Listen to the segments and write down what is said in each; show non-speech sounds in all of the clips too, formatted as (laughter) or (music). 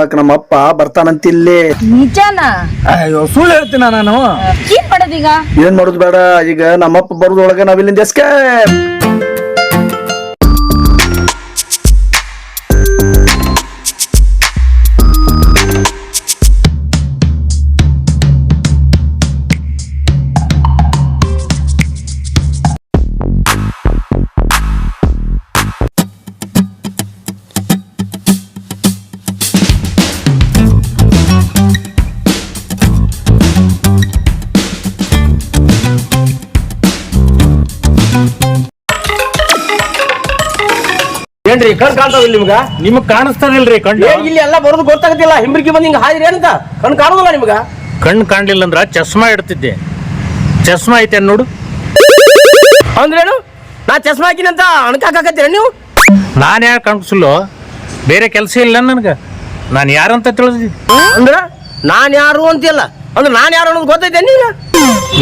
ನೋಡಕ್ ಬರ್ತಾನಂತ ಬರ್ತಾನಂತಿಲ್ಲಿ. ನಿಜಾನ? ಅಯ್ಯೋ ಸುಳ್ಳು ಹೇಳ್ತೀನ ನಾನು? ಏನ್ ಮಾಡೋದೀಗ? ಏನ್ ಮಾಡೋದು ಬೇಡ ಈಗ ನಮ್ಮಪ್ಪ ಬರೋದೊಳಗೆ ನಾವಿಲ್ಲಿಂದ ಎಸ್ಕೇಪ್ ಕಣ್ ಕಾಣ್ತಾವ ಇಲ್ಲಿ ನಿಮ್ಗ? ನಿಮಗ್ ಕಾಣಿಸ್ತದಿಲ್ರಿ ಕಣ್ಣು. ಏನ್ ಇಲ್ಲಿ ಎಲ್ಲ ಬರೋದು ಗೊತ್ತಾಗತ್ತಿಲ್ಲ. ಹಿಂಬ್ರಿಕಿ ಬಂದ್ ಹಿಂಗ ಹಾದಿರಿ ಏನಂತ? ಕಣ್ ಕಾಣೋದಿಲ್ಲ ನಿಮ್ಗ? ಕಣ್ಣು ಕಾಣ್ಲಿಲ್ಲ ಅಂದ್ರ ಚಸ್ಮಾ ಇಡ್ತಿದ್ದೆ. ಚಸ್ಮಾ ಐತೆ ನೋಡು. ಅಂದ್ರೇನು ನಾ ಚಸ್ಮಾ ಹಾಕಿನಂತ ಅಣಕಾಕತ್ತೀರ ನೀವು? ನಾನು ಯಾಕೆ ಕಾಣಿಸಲು ಬೇರೆ ಕೆಲಸ ಇಲ್ಲ ನನಗೆ. ನಾನು ಯಾರಂತ ತಿಳಿದಿ? ಅಂದ್ರ ನಾನು ಯಾರು ಅಂತಿಲ್ಲ ಅಂದ್ರೆ ನಾನು ಯಾರು ಅನ್ನೋದು ಗೊತ್ತೈತೆ ನೀನು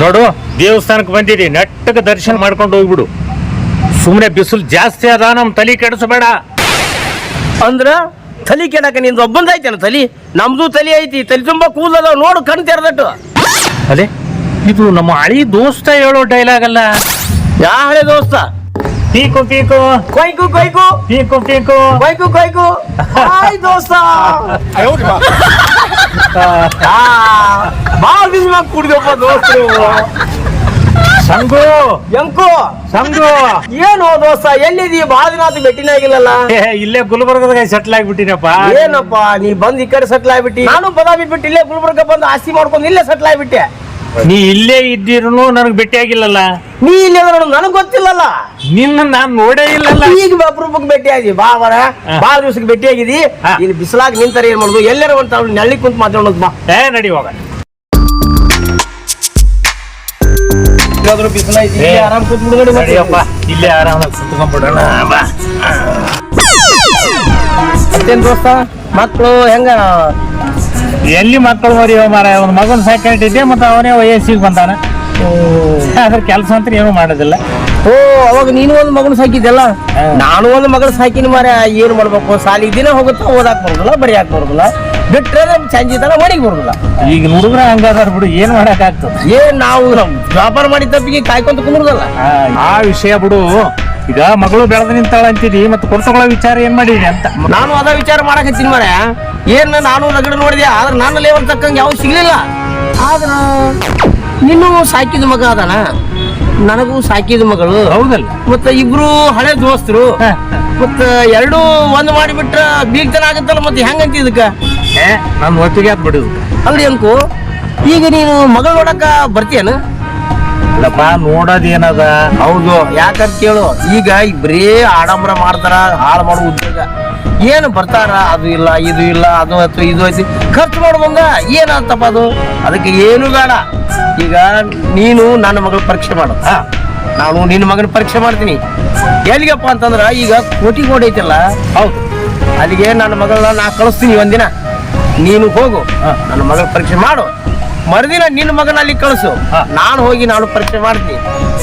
ನೋಡು ದೇವಸ್ಥಾನಕ್ಕೆ ಬಂದಿರಿ ನೆಟ್ಟಗೆ ದರ್ಶನ ಮಾಡ್ಕೊಂಡು ಹೋಗ್ಬಿಡು. ಸುಮ್ಮನೆ ಬಿಸಿಲು ಜಾಸ್ತಿ ಅದ ನಮ್ಮ ತಲೆ ಕೆಡಿಸಬೇಡ. ಅಂದ್ರ ತಲಿ ಕೆಡಕ ನಿಂದು ಒಬ್ಬಂದ ಐತೇನು ತಲಿ? ನಮ್ದು ತಲಿ ಐತಿ ತಲಿ ತುಂಬಾ ಕೂದಲ ನೋಡು ಕಣ್ ತೆರೆದಟ್ಟು. ಅದೇ? ಇದು ನಮ್ಮ ಹಳಿ ದೋಸ್ತ ಹೇಳೋ ಡೈಲಾಗ್ ಅಲ್ಲ. ಯಾ ಹಳೆ ದೋಸ್ತ? ಪೀಕು ಪೀಕು. ಕೊಯ್ಕು ಕೊಯ್ಕು. ಪೀಕು ಪೀಕು. ಕೊಯ್ಕು ಕೊಯ್ಕು. ಹಾಯ್ ದೋಸ್ತ. (laughs) ಬಿಸಿ ಮಾಡಿ ಕುಡಿದಪ್ಪ ದೋಸ್ತರು. ಸಂಗು ಎಂಕು! ಸಂಗು ಏನು ದೋಸ್ತ ಎಲ್ಲಿದೀ ಬಾದಿನಾಥ ದಿನ ಆತು ಭೇಟಿನೇ ಆಗಿಲ್ಲಲ್ಲ. ಏ, ಇಲ್ಲೇ ಗುಲ್ಬರ್ಗದಾಗ ಸೆಟ್ಲ್ ಆಗ್ಬಿಟ್ಟಿನಪ್ಪ. ಏನಪ್ಪ ನೀ ಬಂದ್ ಈ ಕಡೆ ಸೆಟ್ಲ್ ಆಗ್ಬಿಟ್ಟಿ? ನಾನು ಬದಾಮಿ ಬಿಟ್ಟು ಇಲ್ಲೇ ಗುಲ್ಬರ್ಗ ಬಂದು ಆಸ್ತಿ ಮಾಡ್ಕೊಂಡು ಇಲ್ಲೇ ಸೆಟ್ಲ್ ಆಗ್ಬಿಟ್ಟೆ. ನೀ ಇಲ್ಲೇ ಇದ್ದಿರು ನನಗ್ ಭೇಟಿ ಆಗಿಲ್ಲಲ್ಲ? ನೀ ಇಲ್ಲಿ ನನಗ್ ಗೊತ್ತಿಲ್ಲಲ್ಲ. ನಿನ್ನ ನಾನ್ ನೋಡೇ ಇಲ್ಲಲ್ಲ. ಈಗ ಅಪರೂಪಕ್ಕೆ ಭೇಟಿ ಆಗಿ ಬಾ ಬರ ಬಾಳ ದಿವಸಕ್ಕೆ ಭೇಟಿ ಆಗಿದಿ ಹಾ. ಇಲ್ಲಿ ಬಿಸಿಲಾಗಿ ನಿಂತಾರೆ ಏನ್ ಮಾಡುದು? ಎಲ್ಲರೂ ಒಂದ್ ತಾವ್ ನೆಳ್ಳಿ ಕುಂತ ಮಾತಾಡೋದು ಬಾ. ಏ ನಡಿ ಹೋಗ ಬಿಸಿಲ ಐತಿ ಏ, ಆರಾಮ್ ಕೂತ್ ಬಿಡುಗಡೆ ನಡಿಯಪ್ಪ ಇಲ್ಲೇ ಆರಾಮಾಗಿ ಕುತ್ಕೊಂಡ್ಬಿಡೋಣ. ಬಾ. ಮತ್ತೇನ್ ದೋಸ್ತ ಮಕ್ಕಳು ಹೆಂಗ? ಎಲ್ಲಿ ಮಕ್ಕಳು ಮರಿ ಮಾರ ಒಂದು ಮಗನ ಸಾಕಿಟ್ಟಿದ್ದೆ ಮತ್ತೆ ಅವನೇ ವಯಸ್ಸಿಗೆ ಬಂದಾನ. ಅದ್ರ ಕೆಲಸ ಅಂತ ಏನು ಮಾಡೋದಿಲ್ಲ. ಓ ಅವಾಗ ನೀನು ಒಂದು ಮಗನ ಸಾಕಿದ್ದೆಲ್ಲ ನಾನು ಒಂದು ಮಗನ ಸಾಕಿನ ಮಾರ ಏನು ಮಾಡ್ಬೇಕು? ಸಾಲಿಗೆ ದಿನ ಹೋಗುತ್ತಾ ಓದಾಕ್ ಬರೋದಿಲ್ಲ ಬರಿಯಾಕ್ ಬರೋದಿಲ್ಲ? ಬಿಟ್ರೆ ಸಂಜೆ ತರ ಮನೆಗೆ ಬರುದಿಲ್ಲ. ಈಗ ಹುಡುಗರ ಹಂಗಾದಾರ ಬಿಡು ಏನ್ ಮಾಡಕ್ ಆಗ್ತದೆ ಏನ್ ನಾವು ನಮ್ ವ್ಯಾಪಾರ ಮಾಡಿದ ತಪ್ಪಿಗೆ ಕಾಯ್ಕೊಂತ ಕುಂದ್ರದಲ್ಲ. ಆ ವಿಷಯ ಬಿಡು. ಈಗ ಮಗಳು ಬೆಳೆದ ನಿಂತಾಳ ಅಂತೀರಿ ಮತ್ತೆ ಕೊಡ್ತಗೊಳ್ಳೋ ವಿಚಾರ ಏನ್ ಮಾಡಿದ್ರಿ ಅಂತ. ನಾನು ಅದ ವಿಚಾರ ಮಾಡಕತ್ತೀನಿ ಮರ ಏನ್ ನಾನು ನಗಡ ನೋಡಿದೆ ಆದ್ರೆ ನನ್ನ ಲೇವರ್ ತಕ್ಕಂಗೆ ಯಾವ ಸಿಗ್ಲಿಲ್ಲ. ಆದ್ರ ನಿನ್ನೂ ಸಾಕಿದ ಮಗ ಅದಾನ. ನನಗೂ ಸಾಕಿದ ಮಗಳು. ಹೌದಲ್ಲ? ಮತ್ತ ಇಬ್ರು ಹಳೆ ದೋಸ್ತರು. ಮತ್ತ ಎರಡು ಒಂದ್ ಮಾಡಿಬಿಟ್ರ ಬೀಗ್ತನ ಆಗತ್ತಲ್ಲ ಮತ್ತೆ ಹೆಂಗಂತ ಇದಕ್ಕ? ನಾನು ಆತ್ ಬಿಡುದು? ಅಲ್ರಿ ಅಂಕು ಈಗ ನೀನು ಮಗಳ ನೋಡಕ ಬರ್ತೀಯನ? ಅಲ್ಲಪ್ಪ ನೋಡೋದೇನದ? ಏನದ ಹೌದು ಯಾಕಂತ ಕೇಳು ಈಗ ಇಬ್ರೇ ಬರೀ ಆಡಂಬರ ಮಾಡ್ತಾರ ಹಾಳು ಮಾಡೋ ಉದ್ಯೋಗ. ಏನು ಬರ್ತಾರ? ಅದು ಇಲ್ಲ ಇದು ಇಲ್ಲ ಅದು ಅಥವಾ ಇದು ಐತಿ ಖರ್ಚು ಮಾಡ್ಬಂಗ ಏನಂತಪ್ಪ ಅದು? ಅದಕ್ಕೆ ಏನು ಬೇಡ. ಈಗ ನೀನು ನನ್ನ ಮಗಳ ಪರೀಕ್ಷೆ ಮಾಡು. ಹಾ. ನಾನು ನಿನ್ನ ಮಗನ ಪರೀಕ್ಷೆ ಮಾಡ್ತೀನಿ. ಎಲ್ಲಿಗಪ್ಪ ಅಂತಂದ್ರ ಈಗ ಕೋಟಿ ಕೋಟಿ ಐತಲ್ಲ? ಹೌದು. ಅಲ್ಲಿಗೆ ನನ್ನ ಮಗಳನ್ನ ನಾ ಕಳಿಸ್ತೀನಿ ಒಂದಿನ. ನೀನು ಹೋಗು. ನನ್ನ ಮಗಳ ಪರೀಕ್ಷೆ ಮಾಡು. ಮರುದಿನ ನಿನ್ನ ಮಗನ ಅಲ್ಲಿ ಕಳಿಸು. ನಾನು ಹೋಗಿ ನಾನು ಪರೀಕ್ಷೆ ಮಾಡ್ತೀನಿ.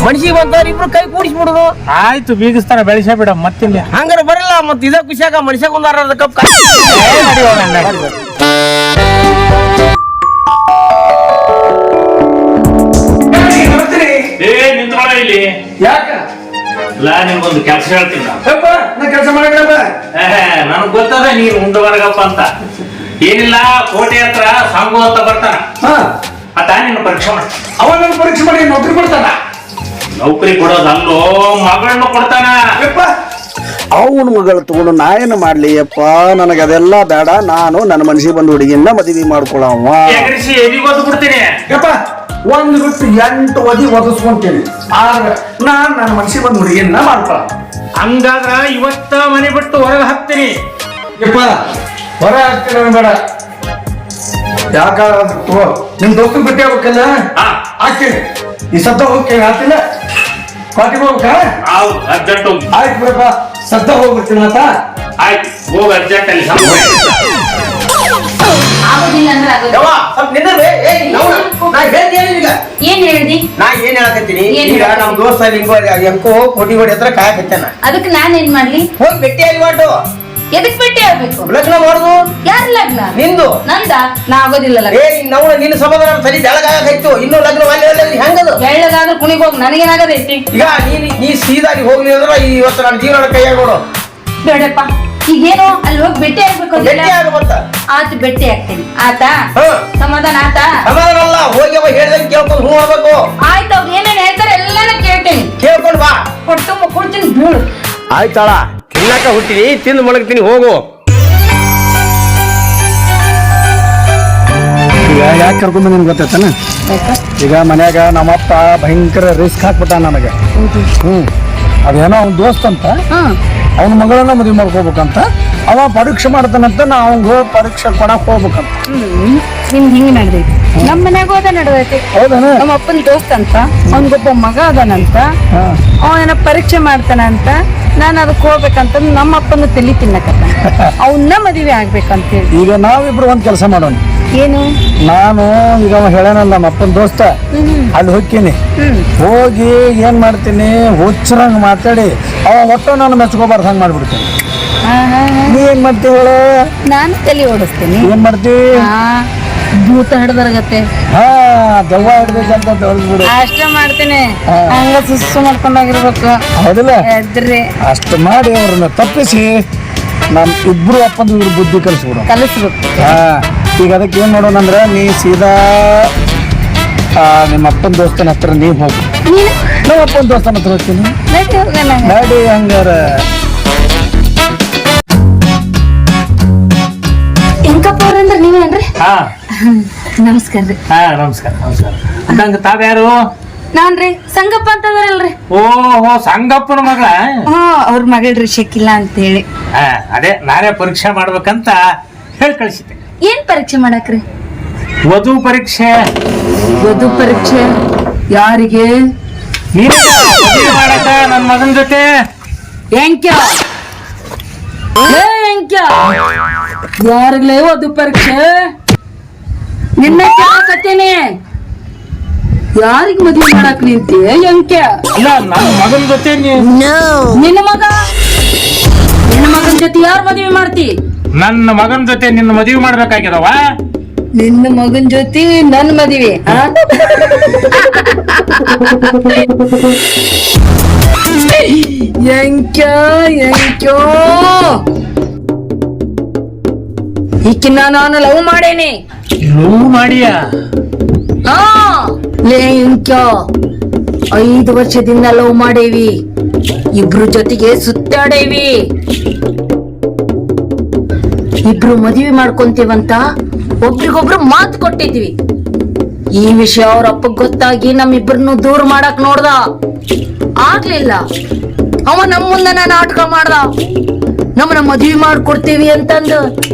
ಮನುಷ್ಯ ಬಂದವ್ರು ಇಬ್ರು ಕೈ ಕೂಡಿಸ್ಬಿಡುದು. ಆಯ್ತು ಬೀಗಿಸ್ತಾನ ಬೆಳೆಸ ಬಿಡ ಮತ್ತಿಲ್ಲ ಹಂಗಾರ ಮತ್ ಇದ ಖುಷಿಯಾಗ ಮನುಷ್ಯ ಒಂದ್ ಅರ್ಧ ಕಪ್ ಏ ನಿಂತ್ಕೊಳ ಇಲ್ಲಿ. ಯಾಕ? ಇಲ್ಲ ನಿಮ್ಗೊಂದು ಕೆಲಸ ಹೇಳ್ತೀನಿ ನಾನು. ನಾ ಕೆಲಸ ನನಗ್ ಗೊತ್ತದ ನೀನು ಉಂಡವರ್ಗಪ್ಪ ಅಂತ. ಏನಿಲ್ಲ ಕೋಟೆ ಹತ್ರ ಸಾಂಗು ಅಂತ ಬರ್ತಾನ. ಆತ ನಿನ್ನ ಪರೀಕ್ಷೆ ಮಾಡ ಅವನ ಪರೀಕ್ಷೆ ಮಾಡಿ ನೌಕರಿ ಕೊಡ್ತಾನ. ನೌಕರಿ ಕೊಡೋದಲ್ಲೋ ಮಗಳನ್ನ ಕೊಡ್ತಾನ. ಅವನ ಮಗಳು ತಗೊಂಡು ನಾ ಏನು ಮಾಡ್ಲಿ? ಅಪ್ಪ ನನಗೆ ಅದೆಲ್ಲ ಬೇಡ. ನಾನು ನನ್ನ ಮನಸ್ಸಿಗೆ ಬಂದು ಹುಡುಗಿನ ಮದುವೆ ಮಾಡ್ಕೊಳವ ಎಗರಿಸಿ ಎದಿಗೊದ್ದು ಬಿಡ್ತೀನಿ ಯಪ್ಪ ಒಂದು ಬಿಟ್ಟು ಎಂಟು ಒದಿ ಒದಿಸ್ಕೊಂತೀನಿ ಆದ್ರೆ ನಾನು ನನ್ನ ಮನಸ್ಸಿಗೆ ಬಂದ ಹುಡುಗಿನ ಮಾಡ್ಕೊಳ. ಹಂಗಾದ್ರ ಇವತ್ತ ಮನೆ ಬಿಟ್ಟು ಹೊರಗೆ ಹಾಕ್ತೀನಿ. ಯಪ್ಪ ಹೊರ ಹಾಕ್ತೀನಿ ಬೇಡ. ಯಾಕ ನಿಮ್ ದೋಸ್ತ ಬಿಟ್ಟೆ ಹೋಗ್ಬೇಕಲ್ಲ ಹಾ. ಹಾಕ್ತೀನಿ ಈ ಸದ್ದ ಹೋಗ್ತೀನಿ ಹಾಕ್ತಿಲ್ಲ ಪಾರ್ಟಿ ಹೋಗ್ಬೇಕ ಹೌದು ಅರ್ಜೆಂಟ್ ಹೋಗಿ ಆಯ್ತು ಬಿಡಪ್ಪ ಸದ್ದ ಹೋಗ್ಬಿಡ್ತೀನಿ ಮತ್ತ ಆಯ್ತು ಹೋಗ ಅರ್ಜೆಂಟ್ ಅಲ್ಲಿ ಆಗೋದಿಲ್ಲ ಅಂದ್ರೆ ಆಗೋದಿಲ್ಲ. ಏನ್ ಹೇಳ್ದಿ? ನಾ ಏನ್ ಹೇಳಕತ್ತೀನಿ? ಏನ್ ಈಗ ಹೇಳಕತ್ತಿ? ನಮ್ ದೋಸ್ತ ಹಿಂಗೋ ಎಂಕೋ ಕೋಟಿ ಕೋಟಿ ಹತ್ರ ಕಾಯಕತ್ತೇನ ಅದಕ್ಕೆ ನಾನ್ ಏನ್ ಮಾಡ್ಲಿ? ಹೋಗಿ ಭೇಟಿ ಆಗಿ ಮಾಡು ಎದಕ್ ಭೇಟಿ ಆಗ್ಬೇಕು? ಲಗ್ನ ಮಾಡುದು? ಯಾರ ಲಗ್ನ? ನಿಂದು? ನಂದ? ನಾ ಆಗೋದಿಲ್ಲ ಲಗ್ನ. ಏ ನಾವು ನಿನ್ನ ಸಮಾಧಾನ ಸರಿ ಬೆಳಗಾಗೈತು ಇನ್ನು ಲಗ್ನ ಅಲ್ಲಿ ಹೆಂಗದು? ಬೆಳ್ಳಗಾದ್ರೆ ಕುಣಿಗೆ ಹೋಗಿ ನನಗೇನಾಗದೈತಿ? ಈಗ ನೀ ನೀ ಸೀದಾಗಿ ಹೋಗ್ಲಿ ಅಂದ್ರೆ ಇವತ್ತು ನನ್ನ ಜೀವನ ಕೈಯಾಗ ನೋಡು ಬೇಡಪ್ಪ. ಈಗೇನು ಅಲ್ಲಿ ಹೋಗಿ ಭೇಟಿ ಆಗ್ಬೇಕು ಭೇಟಿ ಅಂತಿಲ್ಲ ಆಗ ಮತ್ತ ಆತ ಭೇಟಿ ಆಗ್ತೀನಿ. ಆತಾ? ಸಮಾಧಾನ ಆತ? ಸಮಾಧಾನ ಅಲ್ಲ ಹೋಗಿ ಅವ ಹೇಳ್ದಂಗೆ ಕೇಳ್ಕೊಂಡು ಹೂ ಮಾಡ್ಬೇಕು ಆಯ್ತು ಅವ್ರು ಏನೇನು ಹೇಳ್ತಾರೆ ಎಲ್ಲಾನ ಕೇಳ್ತೀನಿ. ಕೇಳ್ಕೊಂಡು ಬಾ. ಕೊಟ್ಟು ಕೊಡ್ತೀನಿ ಬೀಳು. ಆಯ್ತಾಳ ತಿನ್ನಕ ಹುಟ್ಟಿನಿ ತಿಂದು ಮಲಗ್ತೀನಿ ಹೋಗು. ಈಗ ಯಾಕೆ ಕರ್ಕೊಂಡ್ ನಿನ್ ಗೊತ್ತೈತನ ಈಗ ಮನ್ಯಾಗ ನಮ್ಮಪ್ಪ ಭಯಂಕರ ರಿಸ್ಕ್ ಹಾಕ್ಬಿಟ್ಟ ನನಗೆ ಹ್ಮ್. ಅದೇನೋ ಅವ್ನ ದೋಸ್ತ್ ಅಂತ ಅವನ ಮಗಳನ್ನ ಮದುವೆ ಮಾಡ್ಕೋಬೇಕಂತ ಅವ ಪರೀಕ್ಷೆ ಮಾಡ್ತಾನಂತ ನಾ ಅವ್ನ ಪರೀಕ್ಷೆ ಕೊಡಕ್ ಹೋಗ್ಬೇಕಂತ. ನಿಮ್ದು ಹಿಂಗ್ ನಡೆದೈತಿ. ನಮ್ಮ ಮನ್ಯಾಗ ಹೋದ ನಡೆದೈತಿ. ಹೌದನ? ನಮ್ಮ ಅಪ್ಪನ ದೋಸ್ತ ಅಂತ ಅವನಿಗೊಬ್ಬ ಮಗ ಅದನಂತ ಅವ ಅವನ ಪರೀಕ್ಷೆ ಮಾಡ್ತಾನಂತ ನಾನು ಅದಕ್ಕೆ ಹೋಗ್ಬೇಕಂತ ನಮ್ಮ ಅಪ್ಪನ ತಲೆ ತಿನ್ನಕತ್ತ. (laughs) ಅವನ್ನ ಮದುವೆ ಆಗ್ಬೇಕಂತ ಹೇಳಿ ಈಗ ನಾವಿಬ್ರು ಒಂದ್ ಕೆಲಸ ಮಾಡೋಣ. ಏನು? ನಾನು ಈಗ ಹೇಳೋಣ ಹೇಳನಲ್ಲ ನಮ್ಮ ಅಪ್ಪನ ದೋಸ್ತ. ಅಲ್ಲಿ ಹೋಗ್ತೀನಿ. ಹೋಗಿ ಏನ್ ಮಾಡ್ತೀನಿ? ಹುಚ್ಚರಂಗ್ ಮಾತಾಡಿ. ಅವ ಒಟ್ಟು ನಾನು ಮೆಚ್ಕೋಬಾರ್ದು ಹಂಗ್ ಮಾಡ್ಬಿಡ್ತೀನಿ. ನೀ ಏನ್ ಮಾಡ್ತೀವಿ ಹೇಳು? ನಾನು ತಲೆ ಓಡಿಸ್ತೀನಿ. ಏನ್ ಮಾಡ್ತೀವಿ ಭೂತ ಹಿಡ್ದರ್ಗತ್ತೆ ಹಾ ದೆವ್ವ ಹಿಡ್ಬೇಕಂತ ಬಿಡು. ಅಷ್ಟ ಮಾಡ್ತೀನಿ. ಹಂಗ ಸುಸ್ಸು ಮಾಡ್ಕೊಂಡಾಗಿರ್ಬೇಕು. ಹೌದಿಲ್ಲ? ಎದ್ರಿ. ಅಷ್ಟು ಮಾಡಿ ಅವ್ರನ್ನ ತಪ್ಪಿಸಿ ನಮ್ ಇಬ್ರು ಅಪ್ಪಂದು ಇವ್ರ ಬುದ್ಧಿ ಕಲಿಸ್ಬಿಡು. ಕಲಿಸ್ಬೇಕು. ಹಾ. ಈಗ ಅದಕ್ಕೆ ಏನ್ ಮಾಡೋಣ ಅಂದ್ರೆ ನೀ ಸೀದಾ ಆ, ನಿಮ್ಮ ಅಪ್ಪನ ದೋಸ್ತನ ಹತ್ರ ನೀ ಹೋಗು. ನೀನು? ನಮ್ಮ ಅಪ್ಪನ ದೋಸ್ತನ ಹತ್ರ ಹೋಗ್ತೀನಿ. ನಡಿ ಹೋಗೋಣ ನಡಿ ಹಂಗಾರ. ಅವ್ರಂದ್ರ ನೀವೇನ್ರಿ? ಹಾ. ನಮಸ್ಕಾರ ರೀ. ಹಾ ನಮಸ್ಕಾರ ನಮಸ್ಕಾರ. ಅಂದಂಗ ತಾವ್ಯಾರು ನಾನ್ರಿ ಸಂಗಪ್ಪ ಅಂತಂದ್ರಲ್ರಿ. ಓಹೋ ಸಂಗಪ್ಪನ ಮಗಳ? ಹ್ಞೂ ಅವ್ರ ಮಗಳ್ರಿ ಶಕಿಲ್ಲ ಅಂತ ಹೇಳಿ ಹಾ ಅದೇ ನಾನೇ ಪರೀಕ್ಷೆ ಮಾಡ್ಬೇಕಂತ ಹೇಳಿ ಕಳಿಸಿದ್ದೆ. ಏನ್ ಪರೀಕ್ಷೆ ಮಾಡಕ್ರಿ? ವಧು ಪರೀಕ್ಷೆ. ವಧು ಪರೀಕ್ಷೆ? ಯಾರಿಗೆ? ನೀನು ಮದುವೆ ಮಾಡಕ ನನ್ನ ಮಗನ ಜೊತೆ? ಹೆಂಕ್ಯ ಏ ಹೆಂಕ್ಯ ಯಾರಿಗ್ಲೇ ವಧು ಪರೀಕ್ಷೆ? ನಿನ್ನ ಕೇಳಕತ್ತೇನೆ ಯಾರಿಗ್ ಮದ್ವೆ ಮಾಡಕ್ ನಿಂತಿ ಹೆಂಕ್ಯ ಇಲ್ಲ ನನ್ನ ಮಗನ ಜೊತೆ ನೀ- ನಿನ್ನ ಮಗ? ನಿನ್ನ ಮಗನ ಜೊತೆ ಯಾರು ಮದ್ವೆ ಮಾಡ್ತಿ? ನನ್ನ ಮಗನ ಜೊತೆ ನಿನ್ನ ಮದುವೆ ಮಾಡ್ಬೇಕಾಗ್ಯದವ? ನಿನ್ನ ಮಗನ ಜೊತೆ ನನ್ ಮದ್ವೆ ಆ? ಯಂಕೋ ಎಂಕ್ಯೋ ಈಕಿನ್ನ ನಾನು ಲವ್ ಮಾಡೇನಿ. ಲೇ ಐದು ವರ್ಷದಿಂದ ಲವ್ ಮಾಡೇವಿ. ಇಬ್ರು ಜೊತೆಗೆ ಸುತ್ತಾಡೇವಿ. ಇಬ್ರು ಮದುವೆ ಮಾಡ್ಕೊಂತೀವಂತ ಒಬ್ರಿಗೊಬ್ರು ಮಾತು ಕೊಟ್ಟಿದ್ವಿ. ಈ ವಿಷಯ ಅವ್ರ ಅಪ್ಪ ಗೊತ್ತಾಗಿ ಇಬ್ಬರನ್ನು ದೂರ ಮಾಡಕ್ ನೋಡ್ದ. ಆಗ್ಲಿಲ್ಲ. ಅವ ನಮ್ ಮುಂದೆ ನಾಟಕ ಮಾಡ್ದ. ನಮ್ಮನ್ನ ಮದ್ವಿ ಮಾಡ್ಕೊಡ್ತೀವಿ ಅಂತಂದು.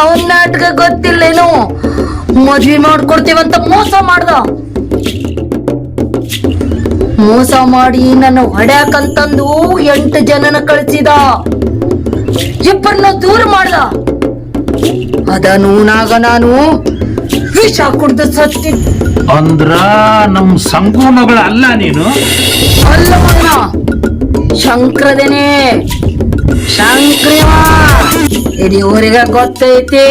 ಅವನ್ ನಾಟಕ ಗೊತ್ತಿಲ್ಲೇನು ಮದ್ವಿ ಮಾಡ್ಕೊಡ್ತೀವಂತ ಮೋಸ ಮಾಡ್ದ. ಮೋಸ ಮಾಡಿ ನನ್ನ ಹೊಡ್ಯಾಕಂತಂದು ಎಂಟು ಜನನ ಕಳಿಸಿದ. ಇಬ್ಬರನ್ನ ದೂರ ಮಾಡ್ದ. ಅದ ನೂನಾಗ ನಾನು ವಿಷ ಕುಡ್ದು ಸತ್ತಿ. ಅಂದ್ರ ನಮ್ ಸಂಗು ಮಗಳ ಅಲ್ಲ ನೀನು? ಅಲ್ಲ ಮಗನ. ಶಂಕ್ರದೇನೆ. ಶಂಕ್ರಿವ ಇಡೀ ಊರಿಗೆ ಗೊತ್ತೈತಿ.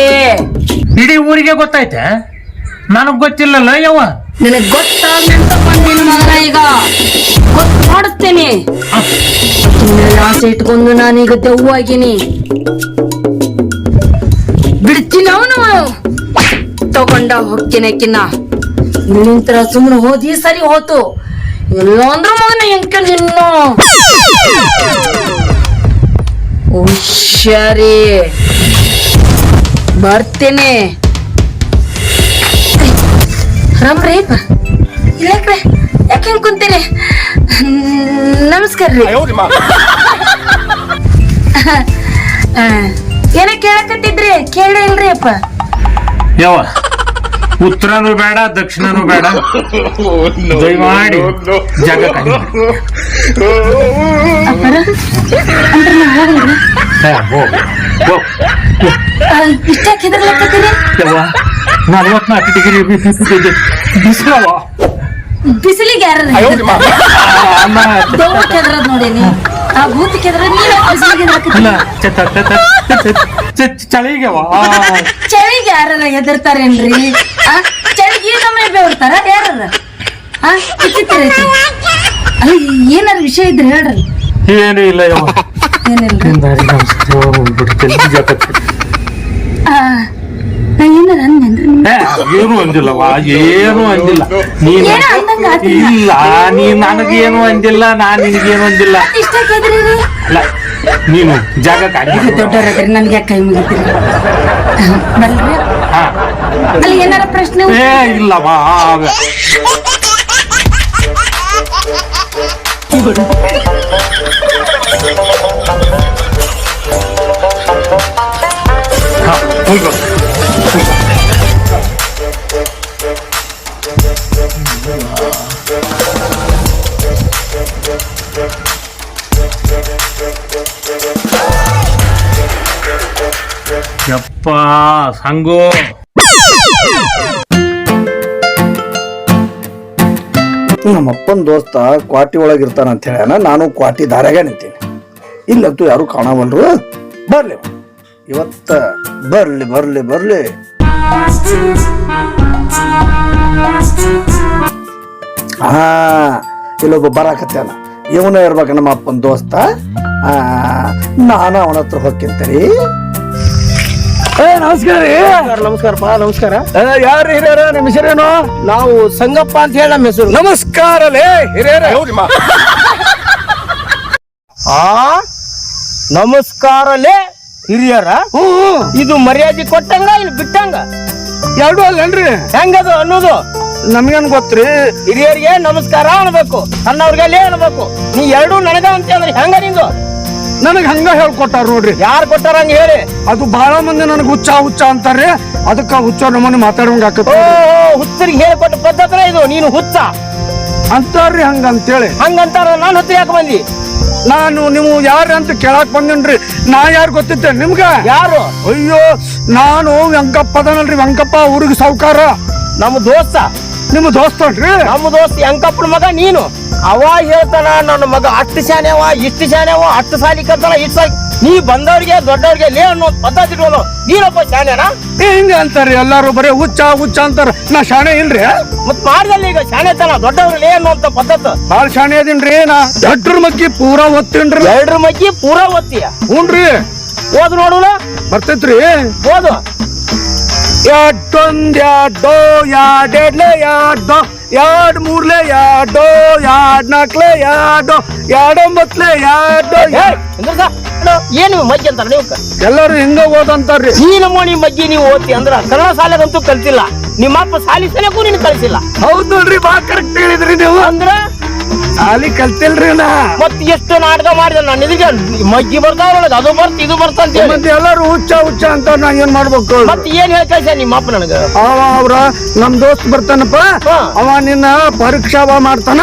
ಇಡೀ ಊರಿಗೆ ಗೊತ್ತೈತೆ? ನನಗ್ ಗೊತ್ತಿಲ್ಲಲ್ಲ ಯವ್ವ? ನಿನಗ್ ಗೊತ್ತಾಗ್ಲಿ ಅಂತ ಬಂದಿನ ಮಗನ ಈಗ. ಗೊತ್ತು ಮಾಡಿಸ್ತೇನೆ ಮೇಲೆ ಆಸೆ ಇಟ್ಕೊಂಡು ನಾನೀಗ ದೆವ್ವಾಗಿನಿ ಬಿಡ್ತೀನಿ ಅವನು. ತಗೊಂಡ ಹೊಕ್ಕಿನಕ್ಕಿನ್ನ. ನಿನ್ನ ಸುಮ್ಮನೆ ಹೋದಿ ಸರಿ ಹೋತು. ಇಲ್ಲಾಂದ್ರ ಮಗನ ಎಂಕ ನಿನ್ನ? ಹುಷಾರಿ. ಬರ್ತೀನಿ. ರಾಮ್ರಿ ಇಲ್ಲಕ್ರೆ ಯಾಕೆ ಹೆಂಗ್ ಕುಂತೀರಿ? ನಮಸ್ಕಾರ ರೀ. (laughs) ಏನ ಕೇಳಕತ್ತಿದ್ರಿ? ಕೇಳಿ ಇಲ್ರಿ ಅಪ್ಪ. ಯವ್ವ ಉತ್ತರನು ಬೇಡ ದಕ್ಷಿಣನು ಬೇಡ. ದಯಮಾಡಿ ಜಾಗ ನಲ್ವತ್ನಾಲ್ಕು ಡಿಗ್ರಿ ಬಿಸಿಲವ ಬಿಸಿಲಿಗೆ ಯಾರ ದೆವ್ವಕ್ಕೆ ಹೆದರದ್ ನೋಡೇನಿ ಆ ಭೂತಕ್ಕೆ ಎದ್ರ ನೀನ್ ಅಲ್ಲ ಚ- ಚ- ಚ- ಚ- ಚ- ಚ- ಚಳಿಗೆ ಯಾರ ಹೆದರ್ತಾರೇನ್ರಿ? ಆ? ಚಳಿಗೆ ನಮ್ಮನೆ ಬೇವರ್ತಾರ? ಯಾರ ಏನಾರ ವಿಷಯ ಇದ್ರೆ ಹೇಳ್ರಿ. ಏನೂ ಇಲ್ಲ ಯವ್ವ. ಏನಿಲ್ರಿ ದಾರಿ ಏನು ಅಂದಿಲ್ಲವಾ ಏನು ಅಂದಿಲ್ಲ. ನೀನು. ಇಲ್ಲ ನೀನ್ ನನಗೇನು ಅಂದಿಲ್ಲ ನಾನ್ ನಿನ್ಗೇನು ಅಂದಿಲ್ಲ. ಅಲ್ಲ ನೀನು ಜಾಗಕ್ಕೆ ಆಗಿಲ್ಲ ದೊಡ್ಡವ್ರದ್ರಿ ನನ್ಗೆ ಯಾಕೆ ಕೈ ಮುಗಿತೀರಿ? ಬಲ್ರಿ? ಹಾ. ಅಲ್ಲಿ ಏನಾರ ಪ್ರಶ್ನೆ? ಏ ಇಲ್ಲವಾ ಆಗ. ಯಪ್ಪ, ಸಂಗು. ನಮ್ಮ ಅಪ್ಪನ ದೋಸ್ತ ಕ್ವಾಟಿ ಒಳಗೆ ಇರ್ತಾನ ಅಂತ ಹೇಳ್ಯಾನ ನಾನು ಕ್ವಾಟಿ ದಾರ್ಯಾಗ ನಿಂತೀನಿ. ಇಲ್ಲಂತೂ ಯಾರು ಕಾಣವಲ್ರು? ಬರ್ಲಿ. ಇವತ್ತ ಬರ್ಲಿ ಬರ್ಲಿ ಬರ್ಲಿ. ಹಾ ಇಲ್ಲೊಬ್ಬ ಬರಾಕತ್ತೇನ ಇವನ ಇರ್ಬೇಕು ನಮ್ಮ ಅಪ್ಪನ ದೋಸ್ತ. ಆ ನಾನು ಅವನ ಹತ್ರ ಹೋಗ್ಕಿಂತರಿ ಏ ನಮಸ್ಕಾರ ರೀ. ನಮಸ್ಕಾರಪ್ಪ ನಮಸ್ಕಾರ ಯಾರು ಹಿರಿಯರ ನಿಮ್ಮ ಹೆಸರೇನು? ನಾವು ಸಂಗಪ್ಪ ಅಂತ ಹೇಳಿ ನಮ್ಮ ಹೆಸರು. ನಮಸ್ಕಾರ ಲೇ ಹಿರಿಯರ. ಆ ನಮಸ್ಕಾರಲೇ ಹಿರಿಯರ. ಹ್ಞೂ ಇದು ಮರ್ಯಾದೆ ಕೊಟ್ಟಂಗ ಇಲ್ಲಿ ಬಿಟ್ಟಂಗ? ಎರಡು ಅಲ್ಲೇನ್ರಿ ಹೆಂಗದು ಅನ್ನೋದು? ನಮ್ಗೇನ್ ಗೊತ್ತ್ರಿ? ಹಿರಿಯರಿಗೆ ನಮಸ್ಕಾರ ಅನ್ಬೇಕು ಸಣ್ಣವ್ರಿಗೆ ಅಲ್ಲೇ ಅನ್ಬೇಕು. ನೀ ಎರಡು ನನಗ ಅಂತ ಅಂದ್ರೆ ಹೆಂಗ ನಿಂದು? ನನಗ್ ಹಂಗ ಹೇಳ್ಕೊಟ್ಟಾರ ನೋಡ್ರಿ. ಯಾರು ಕೊಟ್ಟಾರ ಹಂಗ ಹೇಳಿ? ಅದು ಬಹಳ ಮಂದಿ ನನಗ್ ಹುಚ್ಚ ಹುಚ್ಚ ಅಂತಾರ್ರಿ ಅದಕ್ಕ ಹುಚ್ಚ ನಮ್ಮನೆ ಮಾತಾಡೋಂಗ ಓ ಹುಚ್ಚರಿಗೆ ಹೇಳ್ಕೊಟ್ಟ ಪದ್ಧತಿ ಇದು ನೀನು ಹುಚ್ಚ. ಅಂತಾರ್ರಿ ಹಂಗ ಅಂತೇಳಿ ಹಂಗಂತಾರ ನಾನು ಹುಚ್ಚ ಯಾಕೆ ಬಂದಿ? ನಾನು ನೀವು ಯಾರು ಅಂತ ಕೇಳಾಕ್ ಬಂದೇನ್ರಿ. ನಾ ಯಾರು ಗೊತ್ತಿತ್ತ ನಿಮ್ಗ? ಯಾರು? ಅಯ್ಯೋ ನಾನು ವೆಂಕಪ್ಪ ಅದನಲ್ರಿ ವೆಂಕಪ್ಪ ಊರಿಗೆ ಸಾವುಕಾರ. ನಮ್ಮ ದೋಸ್ತ. ನಿಮ್ಮ ದೋಸ್ತನ್ರಿ? ನಮ್ಮ ದೋಸ್ತ ಅಂಕಪ್ಪನ ಮಗ ನೀನು. ಅವ ಹೇಳ್ತಾನ ನನ್ನ ಮಗ ಅಷ್ಟು ಶಾನ್ಯವ ಇಷ್ಟು ಶಾನ್ಯವ ಅಷ್ಟು ಸಾಲಿ ಕಲ್ತಾನ ಇಷ್ಟು ಸಾಲಿ ನೀ ಬಂದವ್ರಿಗೆ ದೊಡ್ಡವ್ರಿಗೆ ಲೇ ಅನ್ನೋ ಪದ್ಧತಿ ನೀರಪ್ಪ ಶಾಣೆನಾ ಹಿಂಗ ಅಂತಾರ್ರಿ ಎಲ್ಲಾರು ಬರೀ ಹುಚ್ಚ ಹುಚ್ಚ ಅಂತಾರ. ನಾ ಶಾಣೆ ಇಲ್ರಿ? ಮತ್ ಮಾಡಿದಲ್ಲಿ ಈಗ ಶಾಣೆ ತನ ದೊಡ್ಡವ್ರು ಲೇ ಅನ್ನೋಂತ ಪದ್ಧತಿ. ಬಾಳ ಶಾಣೆ ಅದೀನ್ರಿ ನಾ. ದೊಡ್ಡ್ರ ಮಕ್ಕಿ ಪೂರಾ ಓದ್ತೀನ್ರಿ ಎರಡ್ರ ಮಕ್ಕಿ ಪೂರಾ ಓದ್ತೀಯ ಹ್ಞೂನ್ರಿ ಓದ್ ನೋಡುಣ ಬರ್ತೈತ್ರಿ. ಓದು. ಎರಡೊಂದ್ ಎರಡೋ ಎರಡೆಡ್ಲೆ ಎರಡೋ ಎರಡ್ ಮೂರ್ಲೆ ಎರಡೋ ಎರಡ್ ನಾಲ್ಕ್ಲೆ ಎರಡೋ ಎರಡೊಂಬತ್ಲೆ ಎರಡೋ ಏನು ಮಜ್ಜಿ ಅಂತಾರ ನೀವು? ಎಲ್ಲರೂ ಹಿಂಗ ಓದಂತಾರ್ರಿ. ಈ ನಮೂನಿ ಮಜ್ಜಿ ನೀವು ಓದ್ತಿ ಅಂದ್ರ ಕನ್ನಡ ಶಾಲೆಗಂತೂ ಕಲ್ತಿಲ್ಲ ನಿಮ್ಮ ಅಪ್ಪ ಸಾಲಿ ಸಲಕ್ಕೂ ನೀನು ಕಲ್ಸಿಲ್ಲ. ಹೌದು ನೋಡ್ರಿ ಬಾ ಕರೆಕ್ಟ್ ಹೇಳಿದ್ರಿ ನೀವು. ಅಂದ್ರ ಸಾಲಿ ಕಲ್ತಿಲ್ರಿ ನಾ. ಮತ್ ಎಷ್ಟು ನಾಟಕ ಮಾಡಿದ ನಾನು? ಇದಕ್ಕೆ ಮಗ್ಗಿ ಬರ್ತಾವ ನನಗೆ ಅದು ಬರ್ತ ಇದು ಬರ್ತ ಅಂತ ಹೇಳಿ. ಮತ್ತೆ ಎಲ್ಲಾರು ಹುಚ್ಚ ಹುಚ್ಚ ಅಂತ ನಾ ಏನ್ ಮಾಡ್ಬೇಕು? ಮತ್ ಏನ್ ಹೇಳಿ ಕಳ್ಸ ನಿಮ್ಮ ಅಪ್ಪ ನನಗ? ಅವ ಅವ್ರ ನಮ್ ದೋಸ್ತ್ ಬರ್ತಾನಪ್ಪ. ಅವ ನಿನ್ನ ಪರೀಕ್ಷಾ ಮಾಡ್ತಾನ.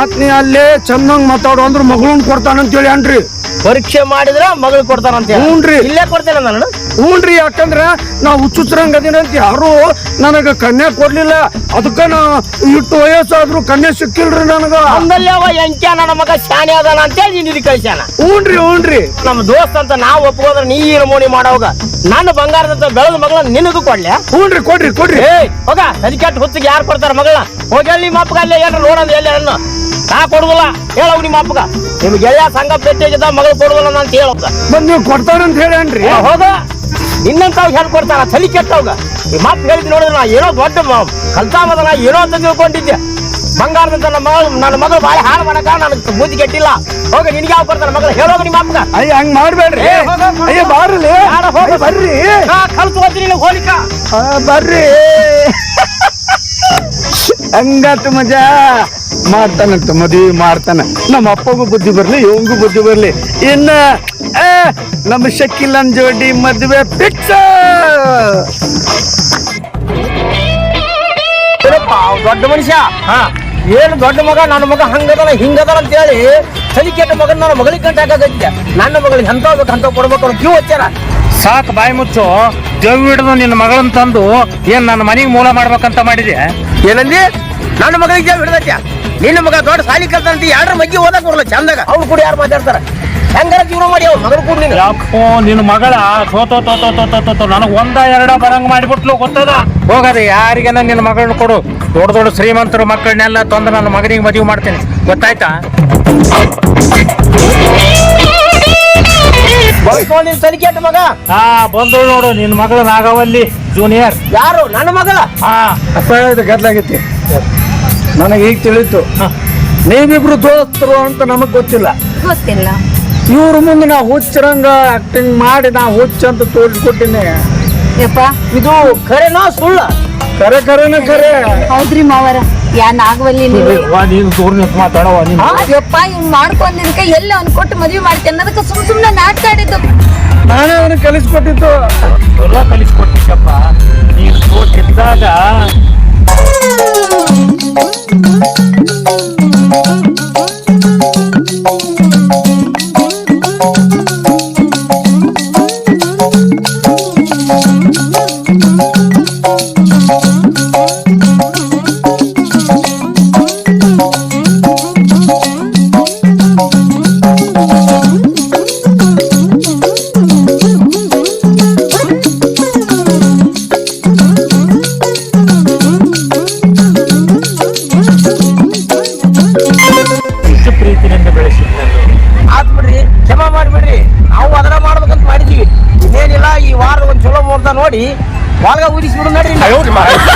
ಮತ್ ನೀ ಅಲ್ಲೇ ಚಂದಂಗ್ ಮಾತಾಡು ಅಂದ್ರ ಮಗಳನ್ ಕೊಡ್ತಾನ ಅಂತ ಹೇಳಿ ಅನ್ರಿ ಪರೀಕ್ಷೆ ಮಾಡಿದ್ರ ಮಗಳು ಕೊಡ್ತಾನಂತ. ಹ್ಞೂನ್ರಿ. ಇಲ್ಲೇ ಕೊಡ್ತೇನೆ ನಾನು? ಹ್ಞೂನ್ರಿ ಯಾಕಂದ್ರೆ ನಾ ಹುಚ್ಚುಚ್ರಂಗ್ ಅದೀನಿ ಅಂತ ಯಾರು ನನಗ ಕನ್ಯಾ ಕೊಡ್ಲಿಲ್ಲ. ಅದಕ್ಕ ನಾ ಇಟ್ಟು ವಯಸ್ಸಾದ್ರು ಕನ್ಯಾ ಸಿಕ್ಕಿಲ್ರಿ ನನಗೆ. ಅಂದಲ್ಲಿ ಅವ ಎಂಕ್ಯ ನನ್ನ ಮಗ ಶಾನೆ ಅದಾನ ಅಂತೇಳಿ ನೀನ್ ಇದಕ್ಕೆ ಕಳ್ಸ್ಯಾನ. ಹ್ಞೂನ್ರಿ ಹ್ಞೂನ್ರಿ ನಮ್ಮ ದೋಸ್ತ ಅಂತ ನಾವು ಒಪ್ಕೋದ್ರ ನೀ ಈ ನಮೂನಿ ಮಾಡೋವಾಗ ನನ್ನ ಬಂಗಾರದಂತ ಬೆಳೆದ ಮಗಳ ನಿನಗೂ ಕೊಡ್ಲಿ? ಹ್ಞೂನ್ರಿ ಕೊಡ್ರಿ ಕೊಡ್ರಿ. ಏಯ್ ಹೋಗ ಸರಿಕೆಟ್ ಹುಚ್ಚಿಗೆ ಯಾರು ಕೊಡ್ತಾರ ಮಗಳ ಹೋಗಿ ನಿಮ್ಮ ಅಪ್ಪಗ ಅಲ್ಲೇ ಏನ್ರ ನೋಡೋದು ಎಲ್ಲಿ ಅನ್ನ ನಾ ಕೊಡುದಿಲ್ಲ ಹೇಳವ್ ನಿಮ್ಮ ಅಪ್ಪಗ. ನಿಮ್ಗೆ ಎಲ್ಲ ಸಂಘ ಭೇಟಿಯಾಗಿದ್ದ ಮಗಳು ಕೊಡುದಿಲ್ಲ ಅಂತ ಹೇಳಪ್ಪ ಬಂದ್ ನೀವು ಕೊಡ್ತಾರಂತ ಹೇಳಿ ಹೋಗ. ನಿನ್ನಂತಾವ್ ಹೆಣ್ ಕೊಡ್ತಾರ ತಲಿ ಕೆಟ್ಟವ್ಗ. ಅಪ್ಪ ಹೇಳಿದ್ ನೋಡಿದ್ರೆ ನಾ ಏನೋ ದೊಡ್ಡ ಕಲ್ತಾ ನಾ ಏನೋ ಅಂತ ತಿಳ್ಕೊಂಡಿದ್ದೆ. ಬಂಗಾರದಂತ ನಮ್ಮ ಮಗಳು ನನ್ನ ಮಗಳು ಬಾಳೆ ಹಾಳು ಮಾಡಕ ನನಗೆ ಬುದ್ಧಿ ಕೆಟ್ಟಿಲ್ಲ. ಹೋಗ ನಿನ್ಗೆ ಯಾವ ಕೊಡ್ತಾರ ಮಗಳು? ಹೇಳೋಗ ನಿಮ್ಮ ಅಪ್ಪಗ. ಅಯ್ಯ ಹಂಗ್ ಮಾಡ್ಬೇಡ್ರಿ. ಅಯ್ಯ ಬಾರ್ಲಿ ಹೋಗ. ಬರ್ರಿ. ಕಲ್ತು ಹೋಗ್ತೀನಿ ಹೋಲಿಕ. ಬರ್ರಿ. ಹಂಗಾತು ಮಜಾ? ಮಾಡ್ತಾನಂತ ಮದ್ವಿ ಮಾಡ್ತಾನ. ನಮ್ಮ ಅಪ್ಪಗೂ ಬುದ್ಧಿ ಬರ್ಲಿ ಇವಂಗೂ ಬುದ್ಧಿ ಬರ್ಲಿ. ಇನ್ನ ನಮ್ಮ ಶಕಿಲನ್ ಜೋಡಿ ಮದುವೆ ಅವ್ ದೊಡ್ಡ ಮನುಷ್ಯ? ಹಾ. ಏನು ದೊಡ್ಡ ಮಗ ನನ್ನ ಮಗ ಹಂಗದಲ್ಲ ಹಿಂಗದಲ್ಲ ಅಂತ ಹೇಳಿ ತಲಿ ಕೆಟ್ಟ ಮಗನ ನನ್ನ ಮಗಳಿಗೆ ಗಂಟೆ ಹಾಕಾಗತ್ತಿದ್ದೆ ನನ್ನ ಮಗಳಿಗೆ ಹಂತ ಹೋಗ್ಬೇಕು ಅಂತ ಕೊಡ್ಬೇಕು ಅಂತ ಕ್ಯೂ ಹಚ್ಚಾರ? ಸಾಕು ಬಾಯಿ ಮುಚ್ಚು. ದೇವ್ ಹಿಡಿದು ನಿನ್ನ ಮಗಳನ್ನ ತಂದು ಏನ್ ನನ್ನ ಮನೆಗೆ ಮೂಲ ಮಾಡ್ಬೇಕಂತ ಮಾಡಿದೆ? ಏನಂದಿ? ನನ್ನ ಮಗಳಿಗೆ ಹಿಡ್ದತ್ಯ ನಿನ್ನ ಮಗ ದೊಡ್ಡ ಸಾಲಿ ಕಲ್ತಂತ ಎರಡರ ಮಗ್ಗಿ ಓದಕ್ ಬರಲ್ಲ ಚಂದಾಗ? ಅವ್ರು ಕೂಡ ಯಾರು ಮಾತಾಡ್ತಾರ? ಹೆಂಗಾರ ಜೀವನ ಮಾಡಿ ಅವ್ರ ಮಗನ ಕೂಡ ಯಾಕೋ ನಿನ್ನ ಮಗಳ? ಸೋತೋ ತೋತೋ ತೋತೋ ತೋತೋ ನನಗೆ ಒಂದ ಎರಡ ಬರಂಗ್ ಮಾಡಿಬಿಟ್ಲು ಗೊತ್ತದ? ಹೋಗದೆ ಯಾರಿಗೇನ ನಿನ್ನ ಮಗಳನ್ನ ಕೊಡು. ದೊಡ್ಡ ದೊಡ್ಡ ಶ್ರೀಮಂತರು ಮಕ್ಕಳನ್ನೆಲ್ಲ ತಂದು ನನ್ನ ಮಗನಿಗೆ ಮದುವೆ ಮಾಡ್ತೀನಿ. ಗೊತ್ತಾಯ್ತಾ? ನಿನ್ ಸರಿ ಕೆಟ್ಟ ಮಗ. ಹಾ ಬಂದಳು ನೋಡು ನಿನ್ನ ಮಗಳ ನಾಗವಲ್ಲಿ ಜೂನಿಯರ್ ಯಾರು? ನನ್ನ ಮಗಳ? ಹಾ. ಅಸಹಾಯದ ಗದ್ಲಾಗೈತಿ. ನನಗೆ ಈಗ ತಿಳಿತು. ನೀವಿಬ್ರು ದೋಸ್ತರು ಅಂತ ನಮಗ್ ಗೊತ್ತಿಲ್ಲ. ಗೊತ್ತಿಲ್ಲ. ಇವ್ರ ಮುಂದೆ ನಾ ಹುಚ್ಚರಂಗ ಆಕ್ಟಿಂಗ್ ಮಾಡಿ ನಾ ಹುಚ್ಚ ಅಂತ ತೋರಿಸ್ಕೊಟ್ಟಿನಿ. ಯಪ್ಪ ಇದು ಖರೇನೋ ಸುಳ್ಳ? ಕರೆ ಕರೆನ ಕರೆ. ಹೌದ್ರಿ ಮಾವರ ಯಾ ನಾಗವಲ್ಲಿ ನೀನು ದೂರ ನಿಂತು ಮಾತಾಡವ ನೀನು. ಯಪ್ಪ ಹಿಂಗ್ ಮಾಡ್ಕೊಂಡಿದ್ಕ ಎಲ್ಲ ಅವ್ನ್ ಕೊಟ್ಟು ಮದ್ವೆ ಮಾಡ್ತೇನೆ ಅನ್ನೋದಕ್ಕೆ ಸುಮ್ ಸುಮ್ನೆ ನಾಟಕ ಆಡಿದ್ದು ನಾನೇ ಅವನು ಕಲಿಸ್ಕೊಟ್ಟಿದ್ದು. ಎಲ್ಲ ಕಲಿಸ್ಕೊಟ್ಟಿದ್ದಪ್ಪ. ನೀನು ತೋಟಿದ್ದಾಗ 哎呦我的妈呀！